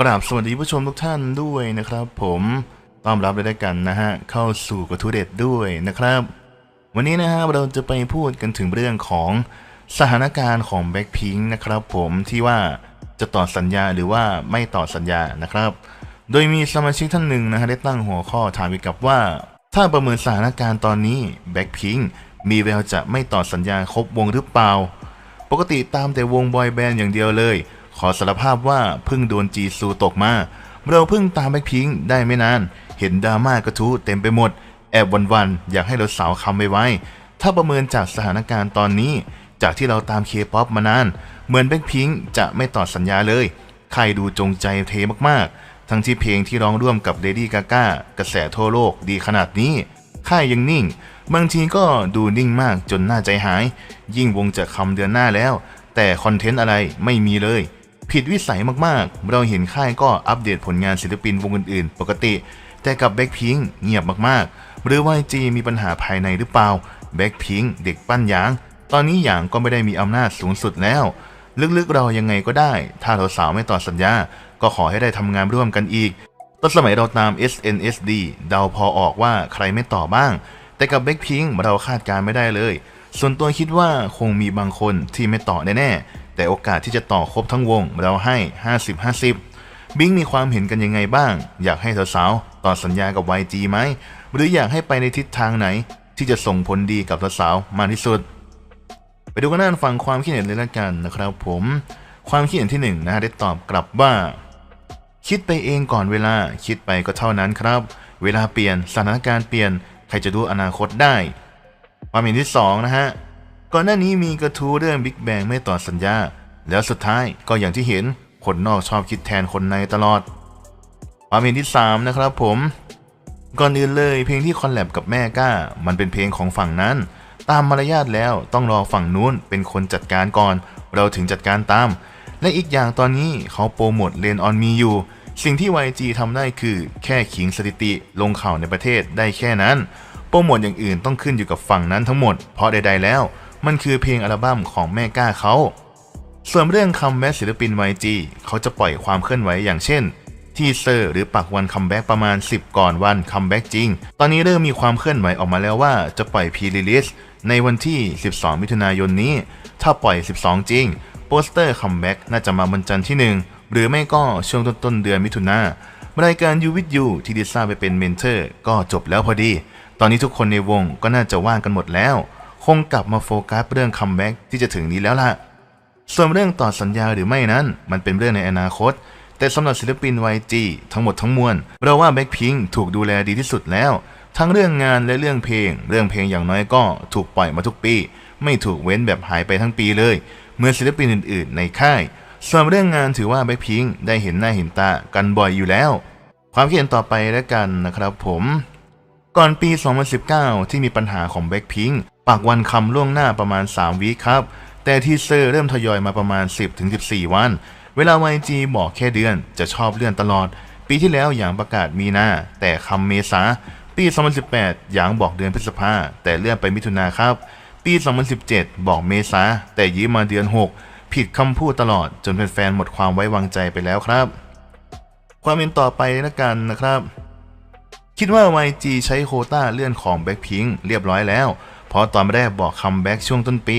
กราบสวัสดีผู้ชมทุกท่านด้วยนะครับผมต้อนรับเลยด้วยกันนะฮะเข้าสู่กระทู้เด็ดด้วยนะครับ วันนี้นะฮะเราจะไปพูดกันถึงเรื่องของสถานการณ์ของแบ็คพิงนะครับผมที่ว่าจะต่อสัญญาหรือว่าไม่ต่อสัญญานะครับ โดยมีสมาชิกท่านหนึ่งนะฮะได้ตั้งหัวข้อถามอีกกับว่า ถ้าประเมินสถานการณ์ตอนนี้แบ็คพิงมีแววจะไม่ต่อสัญญาครบวงหรือเปล่า ปกติตามแต่วงบอยแบนด์อย่างเดียวเลย ขอสารภาพว่าเพิ่งโดนจีซูตกมา เราเพิ่งตามแบ็คพิงค์ได้ไม่นาน เห็นดราม่ากระทู้เต็มไปหมด แอบวันๆ อยากให้เราสาวคำไว้ไว้ ถ้าประเมินจากสถานการณ์ตอนนี้ จากที่เราตามเคป๊อปมานาน เหมือนแบ็คพิงค์จะไม่ต่อสัญญาเลย ใครดูจงใจเทมากๆ ทั้งที่เพลงที่ร้องร่วมกับเดดี้กาก้ากระแสทั่วโลกดีขนาดนี้ค่ายยังนิ่ง บางทีก็ดูนิ่งมากจนน่าใจหาย ยิ่งวงจะคำเดือนหน้าแล้ว แต่คอนเทนต์อะไรไม่มีเลย ผิดวิสัยมากๆ เราเห็นค่ายก็อัปเดตผลงานศิลปินวงอื่นๆ ปกติ แต่กับแบ็คพิงเงียบมากๆ หรือว่าจีมีปัญหาภายในหรือเปล่าแบ็คพิงเด็กปั้นหยาง ตอนนี้หยางก็ไม่ได้มีอำนาจสูงสุดแล้ว ลึกๆเรายังไงก็ได้ ถ้าเราสาวไม่ต่อสัญญา ก็ขอให้ได้ทำงานร่วมกันอีกตอนสมัยเราตาม SNSD เดาพอออกว่าใครไม่ต่อบ้าง แต่กับแบ็คพิงเราคาดการไม่ได้เลย ส่วนตัวคิดว่าคงมีบางคนที่ไม่ต่อแน่ๆ แต่โอกาสที่จะต่อครบทั้งวงเราให้ 50-50 บิงมีความเห็นกันยังไงบ้าง อยากให้สาวๆต่อสัญญากับ YG ไหม หรืออยากให้ไปในทิศทางไหน ที่จะส่งผลดีกับสาวๆมากที่สุด ไปดูกันน้าฟังความคิดเห็นเลยละกันนะครับผม ความคิดเห็นที่หนึ่งนะฮะได้ตอบกลับว่า คิดไปเองก่อนเวลาคิดไปก็เท่านั้นครับ เวลาเปลี่ยนสถานการณ์เปลี่ยนใครจะดูอนาคตได้ ความเห็นที่สองนะฮะ ก่อนหน้านี้มีกระทู้เรื่องบิ๊กแบงไม่ต่อสัญญา แล้วสุดท้ายก็อย่างที่เห็นคนนอกชอบคิดแทนคนในตลอด ความเห็นที่สามนะครับผม ก่อนอื่นเลยเพลงที่คอลแลบกับแม่ก้า มันเป็นเพลงของฝั่งนั้น ตามมารยาทแล้วต้องรอฝั่งนู้นเป็นคนจัดการก่อน เราถึงจัดการตาม และอีกอย่างตอนนี้เขาโปรโมทเลนออนมีอยู่ สิ่งที่ YG ทำได้คือแค่ขิงสถิติลงข่าวในประเทศได้แค่นั้น โปรโมทอย่างอื่นต้องขึ้นอยู่กับฝั่งนั้นทั้งหมด เพราะใดๆแล้ว มันคือเพลงอัลบั้มของแม่ก้าเขา ส่วนเรื่องคัมแบ็กศิลปิน YG เขาจะปล่อยความเคลื่อนไหวอย่างเช่น ทีเซอร์หรือปักวันคัมแบ็กประมาณ 10 ก่อนวันคัมแบ็กจริง ตอนนี้เริ่มมีความเคลื่อนไหวออกมาแล้วว่าจะปล่อยพีรีลิสในวันที่ 12 มิถุนายนนี้ ถ้าปล่อย 12 จริง โปสเตอร์คัมแบ็กน่าจะมาวันจันทร์ที่ 1 หรือไม่ก็ช่วงต้นๆเดือนมิถุนารายการยูวิทยูที่ดิซ่าไปเป็นเมนเทอร์ก็จบแล้วพอดี ตอนนี้ทุกคนในวงก็น่าจะว่างกันหมดแล้ว คงกลับมาโฟกัสเรื่องคัมแบ็กที่จะถึงนี้แล้วล่ะ ส่วนเรื่องต่อสัญญาหรือไม่นั้น มันเป็นเรื่องในอนาคต แต่สำหรับศิลปิน YG ทั้งหมดทั้งมวลเราว่าแบ็คพิงถูกดูแลดีที่สุดแล้ว ทั้งเรื่องงานและเรื่องเพลง เรื่องเพลงอย่างน้อยก็ถูกปล่อยมาทุกปี ไม่ถูกเว้นแบบหายไปทั้งปีเลย เมื่อศิลปินอื่น ๆ ในค่ายส่วนเรื่องงานถือว่าแบ็คพิงได้เห็นหน้าเห็นตากันบ่อยอยู่แล้ว ความคิดเห็นต่อไปแล้วกันนะครับผม ก่อนปี 2019 ที่มีปัญหาของ Blackpink ปากวันคำล่วงหน้าประมาณ 3 วีคครับ แต่ทีเซอร์เริ่มทยอยมาประมาณ 10-14 วัน เวลา YG บอกแค่เดือนจะชอบเลื่อนตลอด ปีที่แล้วอย่างประกาศมีนาแต่คำเมษา ปี 2018 อย่างบอกเดือนพฤษภาแต่เลื่อนไปมิถุนาครับ ปี 2017 บอกเมษาแต่ยืมมาเดือน 6 ผิดคำพูดตลอดจนแฟนๆหมดความไว้วางใจไปแล้วครับ ความเห็นต่อไปแล้วกันนะครับ คิดว่า YG ใช้โคต้าเลื่อนของ Blackpink เรียบร้อยแล้ว เพราะตอนแรกบอกคัมแบ็กช่วงต้นปี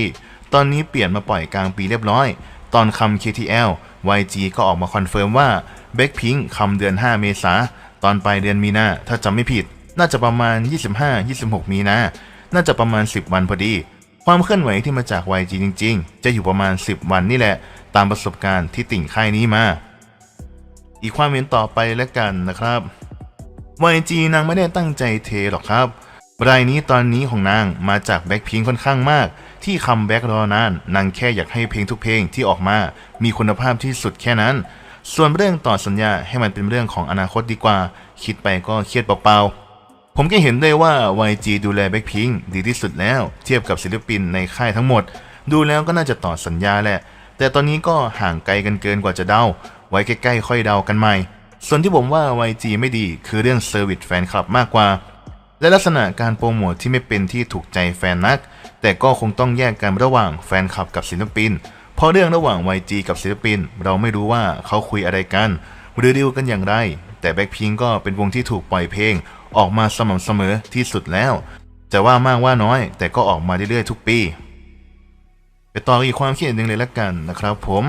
ตอนนี้เปลี่ยนมาปล่อยกลางปีเรียบร้อย ตอนคำ KTL YG ก็ออกมาคอนเฟิร์มว่า Blackpink คำเดือน 5 เมษาตอนปลายเดือนมีนาถ้าจำไม่ผิด น่าจะประมาณ 25-26 มีนาน่าจะประมาณ 10 วันพอดี ความเคลื่อนไหวที่มาจาก YG จริง ๆ จะอยู่ประมาณ 10 วันนี่แหละ ตามประสบการณ์ที่ติ่งค่ายนี้มา อีกความเห็นต่อไปแล้วกันนะครับ YG นางไม่ได้ตั้งใจเทหรอกครับ รายนี้ตอนนี้ของนางมาจากแบ็คพิงค่อนข้างมาก ที่คัมแบ็กรอนานนางแค่อยากให้เพลงทุกเพลงที่ออกมา มีคุณภาพที่สุดแค่นั้น ส่วนเรื่องต่อสัญญาให้มันเป็นเรื่องของอนาคตดีกว่า คิดไปก็เครียดเปล่าๆ ผมก็เห็นได้ว่า YG ดูแลแบ็คพิงดีที่สุดแล้ว เทียบกับศิลปินในค่ายทั้งหมด ดูแล้วก็น่าจะต่อสัญญาแหละ แต่ตอนนี้ก็ห่างไกลกันเกินกว่าจะเดา ไว้ใกล้ๆค่อยเดากันใหม่ ส่วนที่ผมว่า YG ไม่ดีคือเรื่องเซอร์วิสแฟนคลับมากกว่า และลักษณะการโปรโมทที่ไม่เป็นที่ถูกใจแฟนนัก แต่ก็คงต้องแยกกันระหว่างแฟนคลับกับศิลปิน เพราะเรื่องระหว่าง YG กับศิลปิน เราไม่รู้ว่าเขาคุยอะไรกัน หรือดิวกันอย่างไร แต่แบ็คพิงก็เป็นวงที่ถูกปล่อยเพลง ออกมาสม่ำเสมอที่สุดแล้ว จะว่ามากว่าน้อย แต่ก็ออกมาเรื่อยๆทุกปีไปต่ออีกความคิดหนหนึ่งเลยละกันนะครับผม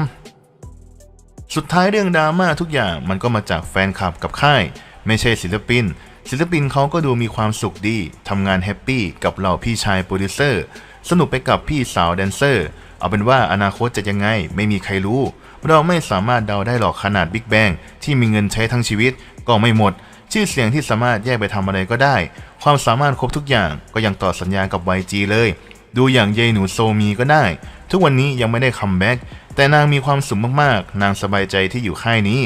สุดท้ายเรื่องดราม่าทุกอย่างมันก็มาจากแฟนคลับกับค่าย ไม่ใช่ศิลปิน ศิลปินเขาก็ดูมีความสุขดีทำงานแฮปปี้กับเหล่าพี่ชายโปรดิวเซอร์สนุกไปกับพี่สาวแดนเซอร์ เอาเป็นว่าอนาคตจะยังไงไม่มีใครรู้ เราไม่สามารถเดาได้หรอกขนาดบิ๊กแบงที่มีเงินใช้ทั้งชีวิต ก็ไม่หมด ชื่อเสียงที่สามารถแยกไปทำอะไรก็ได้ ความสามารถครบทุกอย่างก็ยังต่อสัญญากับ YG เลย ดูอย่างเยายหนูโซมีก็ได้ ทุกวันนี้ยังไม่ได้คัมแบ็ก แต่นางมีความสุขมากๆ นางสบายใจที่อยู่ค่ายนี้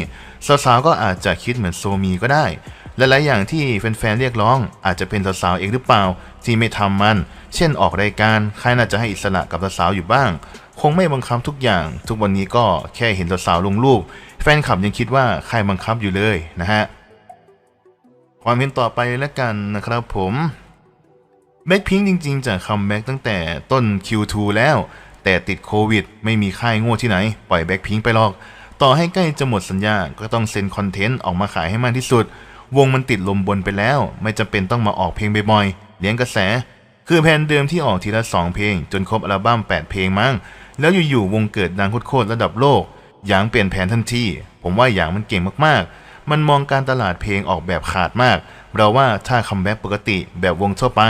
สาวๆก็อาจจะคิดเหมือนโซมีก็ได้ และหลายอย่างที่แฟนๆเรียกร้อง อาจจะเป็นสาวๆเองหรือเปล่า ที่ไม่ทำมัน เช่นออกรายการค่ายน่าจะให้อิสระกับสาวๆอยู่บ้าง คงไม่บังคับทุกอย่าง ทุกวันนี้ก็แค่เห็นสาวๆลงรูป แฟนคลับยังคิดว่าใค่ายบังคับอยู่เลยนะฮะความเห็นต่อไปแล้วกันนะครับผมแบ็คพิงจริงๆจะคัมแบ็กตั้งแต่ต้น Q2 แล้ว แต่ติดโควิด ไม่มีค่ายโง่ที่ไหน ปล่อยแบ็คพิงไปหรอก ต่อให้ใกล้จะหมดสัญญา ก็ต้องเซ็นคอนเทนต์ออกมาขายให้มากที่สุด วงมันติดลมบนไปแล้ว ไม่จำเป็นต้องมาออกเพลงบ่อยๆ เลี้ยงกระแส คือแผนเดิมที่ออกทีละ 2 เพลง จนครบอัลบั้ม8 เพลงมั้ง แล้วอยู่ๆวงเกิดดังโคตรระดับโลกหยางเปลี่ยนแผนทันที ผมว่าหยางมันเก่งมากๆ มันมองการตลาดเพลงออกแบบขาดมาก เราว่าถ้าคัมแบ็กปกติแบบวงทั่วไป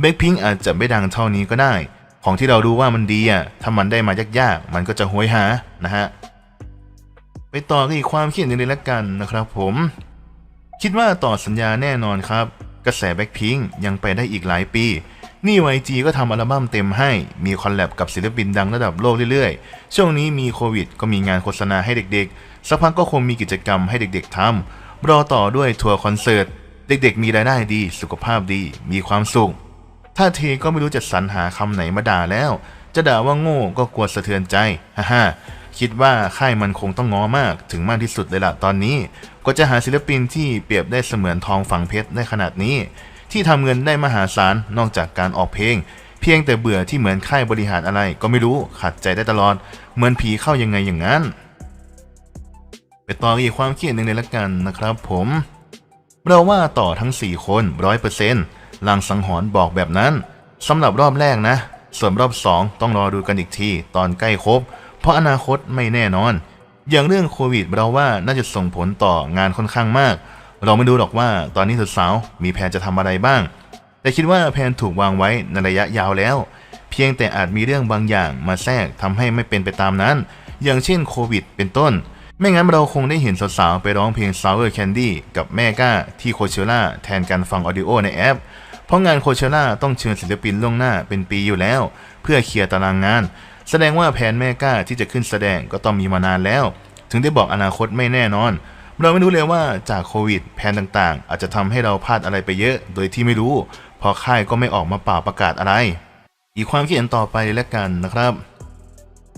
แบ็คพิงอาจจะไม่ดังเท่านี้ก็ได้ ของที่เราดูว่ามันดีอะถ้ามันได้มายากๆ มันก็จะโหยหานะฮะไปต่อกันอีกความคิดหนหนึงเลยละกันนะครับผม คิดว่าต่อสัญญาแน่นอนครับ กระแสแบ็คพิงยังไปได้อีกหลายปี นี่ YG ก็ทำอัลบั้มเต็มให้ มีคอลแลบกับศิลปินดังระดับโลกเรื่อยๆ ช่วงนี้มีโควิด ก็มีงานโฆษณาให้เด็กๆ สักพักก็คงมีกิจกรรมให้เด็กๆทำรอต่อด้วยทัวร์คอนเสิร์ต เด็กๆ มีรายได้ดี สุขภาพดี มีความสุข ถ้าเทก็ไม่รู้จะสรรหาคำไหนมาด่าแล้ว จะด่าว่าโง่ก็กลัวสะเทือนใจ ฮ่าฮ่าคิดว่าค่ายมันคงต้องง้อมากถึงมากที่สุดเลยล่ะตอนนี้ ก็จะหาศิลปินที่เปรียบได้เสมือนทองฝังเพชรได้ขนาดนี้ ที่ทำเงินได้มหาศาลนอกจากการออกเพลง เพียงแต่เบื่อที่เหมือนค่ายบริหารอะไร ก็ไม่รู้ขัดใจได้ตลอด เหมือนผีเข้ายังไงอย่างนั้นไปต่ออีกความคิดหนึ่งเลยละกันนะครับผม เราว่าต่อทั้ง 4 คนร้อยเปอร์เซ็นต์ ลางสังหรณ์บอกแบบนั้นสำหรับรอบแรกนะ ส่วนรอบ2ต้องรอดูกันอีกทีตอนใกล้ครบ เพราะอนาคตไม่แน่นอน อย่างเรื่องโควิดเราว่าน่าจะส่งผลต่องานค่อนข้างมาก เราไม่รู้หรอกว่าตอนนี้สาวๆมีแผนจะทำอะไรบ้าง แต่คิดว่าแผนถูกวางไว้ในระยะยาวแล้ว เพียงแต่อาจมีเรื่องบางอย่างมาแทรกทำให้ไม่เป็นไปตามนั้น อย่างเช่นโควิด เป็นต้น ไม่งั้นเราคงได้เห็นสาวๆไปร้องเพลง Sour Candy กับแม่ก้าที่โคเชล่าแทนการฟังออดิโอในแอป เพราะงานโคเชล่าต้องเชิญศิลปินล่วงหน้าเป็นปีอยู่แล้ว เพื่อเคลียร์ตารางงาน แสดงว่าแผนแม่ก้าที่จะขึ้นแสดงก็ต้องมีมานานแล้ว ถึงได้บอกอนาคตไม่แน่นอน เราไม่รู้เลยว่าจากโควิดแผนต่างๆ อาจจะทำให้เราพลาดอะไรไปเยอะ โดยที่ไม่รู้พราะค่ายก็ไม่ออกมาเป่าประกาศอะไร อีกความคิดเห็นต่อไปแล้วกันนะครับ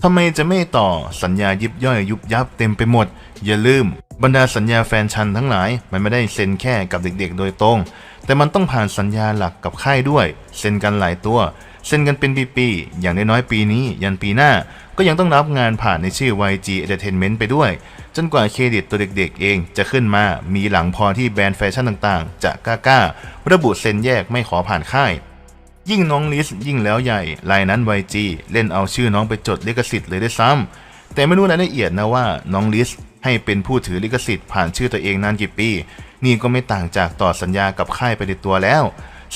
ทำไมจะไม่ต่อสัญญายิบย่อยยุบยับเต็มไปหมด อย่าลืม บรรดาสัญญาแฟนชันทั้งหลาย มันไม่ได้เซ็นแค่กับเด็กๆ โดยตรง แต่มันต้องผ่านสัญญาหลักกับค่ายด้วย เซ็นกันหลายตัว เซ็นกันเป็นปีๆ อย่างน้อยๆปีนี้ ยันปีหน้า ก็ยังต้องรับงานผ่านในชื่อ YG Entertainment ไปด้วย จนกว่าเครดิตตัวเด็กๆ เองจะขึ้นมา มีหลังพอที่แบรนด์แฟชั่นต่างๆ จะกล้าๆ ระบุเซ็นแยกไม่ขอผ่านค่าย ยิ่งน้องลิสยิ่งแล้วใหญ่รายนั้น YG เล่นเอาชื่อน้องไปจดลิขสิทธิ์เลยได้ซ้ำแต่ไม่รู้รายละเอียดนะว่าน้องลิสให้เป็นผู้ถือลิขสิทธิ์ผ่านชื่อตัวเองนานกี่ปี นี่ก็ไม่ต่างจากต่อสัญญากับค่ายไปในตัวแล้ว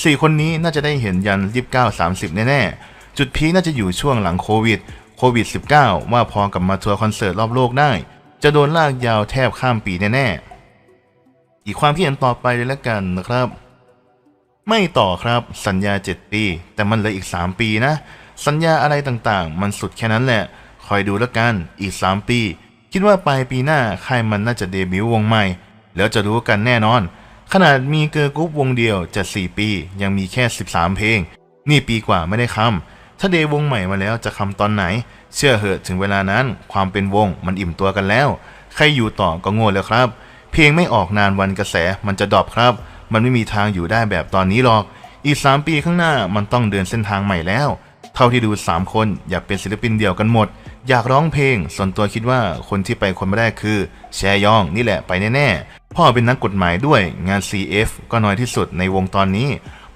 สี่คนนี้น่าจะได้เห็นยัน29 30 แน่ๆ จุดพีน่าจะอยู่ช่วงหลังโควิดโควิด 19 ว่าพอกลับมาทัวร์คอนเสิร์ตรอบโลกได้ จะโดนลากยาวแทบข้ามปีแน่ๆ อีกความคิดเห็นต่อไปเลยละกันนะครับ ไม่ต่อครับสัญญา 7 ปี แต่มันเหลืออีก 3 ปีนะ สัญญาอะไรต่างๆ มันสุดแค่นั้นแหละ คอยดูแล้วกันอีก 3 ปี คิดว่าปลายปีหน้าค่ายมันน่าจะเดบิวต์วงใหม่ แล้วจะรู้กันแน่นอน ขนาดมีเกิร์กรุ๊ปวงเดียวจะ4ปี ยังมีแค่ 13 เพลง นี่ปีกว่าไม่ได้คำถ้าเดย์วงใหม่มาแล้วจะคำตอนไหน เชื่อเหอะถึงเวลานั้น ความเป็นวงมันอิ่มตัวกันแล้ว ใครอยู่ต่อก็โง่แล้วครับ เพลงไม่ออกนานวันกระแสมันจะดรอปครับ มันไม่มีทางอยู่ได้แบบตอนนี้หรอก อีก 3 ปีข้างหน้ามันต้องเดินเส้นทางใหม่แล้ว เท่าที่ดู 3 คนอยากเป็นศิลปินเดียวกันหมด อยากร้องเพลง ส่วนตัวคิดว่าคนที่ไปคนแรกคือ แชยองนี่แหละไปแน่ๆ พ่อเป็นนักกฎหมายด้วยงาน CF ก็น้อยที่สุดในวงตอนนี้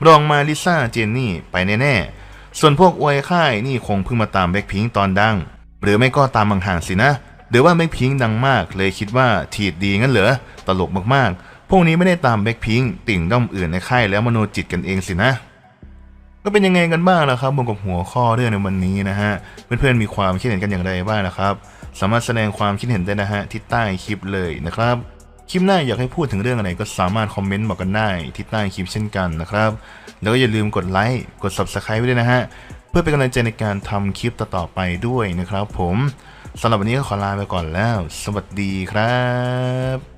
รองมาลิซ่าเจนนี่ไปแน่ๆ ส่วนพวกอวยค่ายนี่คงเพิ่งมาตามแบ็คพิงตอนดัง หรือไม่ก็ตามห่างๆสินะหรือว่าแบ็คพิงดังมากเลยคิดว่าถีดดีงั้นเหรอตลกมากๆ พวกนี้ไม่ได้ตามแบ็คพิงติ่งด้อมอื่นในค่ายแล้วมโนจิตกันเองสินะ ก็เป็นยังไงกันบ้างนะครับบนกับหัวข้อเรื่องในวันนี้นะฮะ เพื่อนๆมีความคิดเห็นกันอย่างไรบ้างนะครับ สามารถแสดงความคิดเห็นได้นะฮะที่ใต้คลิปเลยนะครับคลิปหน้าอยากให้พูดถึงเรื่องอะไรก็สามารถคอมเมนต์บอกกันได้ที่ใต้คลิปเช่นกันนะครับ แล้วก็อย่าลืมกดไลค์กด Subscribe ไว้ด้วยนะฮะ เพื่อเป็นกำลังใจในการทำคลิปต่อๆไปด้วยนะครับผมสำหรับวันนี้ก็ขอลาไปก่อนแล้ว สวัสดีครับ